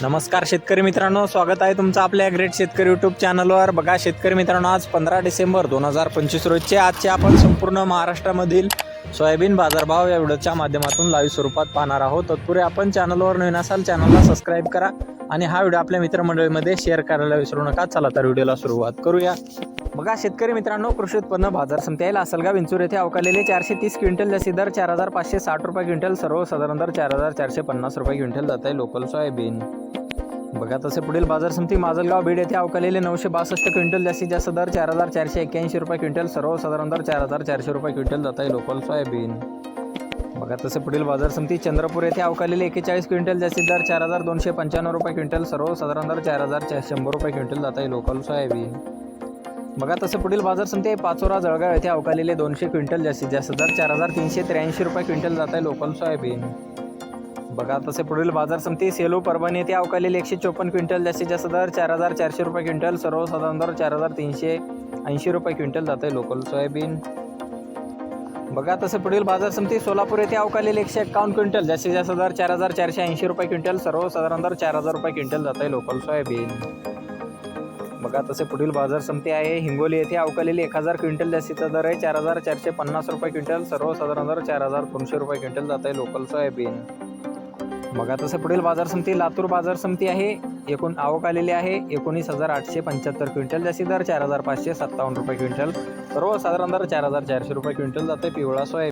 नमस्कार शेतकरी मित्रांनो स्वागत आहे तुमचं आपल्या ग्रेट शेतकरी यूट्यूब चॅनलवर बघा शेतकरी मित्रांनो आज पंधरा डिसेंबर दोन हजार पंचवीस रोजचे आजचे आपण संपूर्ण महाराष्ट्रामधील सोयाबीन बाजारभाव या व्हिडिओच्या माध्यमातून लाईव्ह स्वरूपात पाहणार आहोत. तत्पूर्वी आपण चॅनलवर नवीन असाल चॅनलला सबस्क्राईब करा. आणि हा व्हिडिओ आपल्या मित्रमंडळीमध्ये शेअर करायला विसरू नका. चला तर व्हिडिओला सुरुवात करूया. बघा शेतकरी मित्रांनो कृषी उत्पन्न बाजार समिती आहे लासलगाव विंचूर येथे अवकालेले चारशे तीस क्विंटल जास्ती दर चार हजार पाचशे साठ रुपये क्विंटल सर्वसाधारण दर चार हजार चारशे पन्नास रुपये क्विंटल जात आहे लोकल सोयाबीन. बघा तसे पुढील बाजार समिती माजलगाव बीड येथे अवकालेले नऊशे बासष्ट क्विंटल जास्तीत जास्त दर चार हजार चारशे एक्क्याऐंशी रुपये क्विंटल सर्वसाधारण दर चार हजार चारशे रुपये क्विंटल जात आहे लोकल सोयाबीन. बघा तसे पुढील बाजार समिती चंद्रपूर येथे अवकालेले एकेचाळीस क्विंटल जास्तीत दर चार हजार दोनशे पंच्याण्णव रुपये क्विंटल सर्वसाधारण दर चार हजार चार शंभर रुपये क्विंटल जात आहे लोकल सोयाबीन. बघा तसं पुढील बाजार समिती पाचोरा जळगाव येथे अवकालेले दोनशे क्विंटल जास्तीत जास्त दर चार हजार तीनशे त्र्याऐंशी रुपये क्विंटल जात आहे लोकल सोयाबीन. बघा तसे पुढील बाजार समिती सेलू परभणी येथे अवकालेले एकशे चोपन्न क्विंटल जास्तीत जास्त दर चार हजार चारशे रुपये क्विंटल सर्वसाधारण दर चार हजार तीनशे ऐंशी रुपये क्विंटल जात आहे लोकल सोयाबीन. बघा तसं पुढील बाजार समिती सोलापूर येथे अवकालील एकशे एक्कावन्न क्विंटल जास्तीत जास्त दर चार हजार चारशे ऐंशी रुपये क्विंटल सर्वसाधारण दर चार हजार रुपये क्विंटल जात आहे लोकल सोयाबीन. बघा तसे पुढील बाजार समिती आहे. हिंगोली येथे अवकालेली एक हजार क्विंटल जास्तीचा दर आहे. चार हजार चारशे पन्नास रुपये क्विंटल सर्वसाधारण दर चार हजार दोनशे रुपये क्विंटल जात आहे लोकल सोयाबीन. बघा तसं पुढील बाजार समिती लातूर बाजार समिती आहे. एकूण आवक आलेली आहे. एकोणीस हजार आठशे पंच्याहत्तर क्विंटल जास्ती दर चार हजार पाचशे सत्तावन्न रुपये क्विंटल. सर्वसाधारण दर चार हजार चारशे रुपये क्विंटल जाते पिवळा सोयाबीन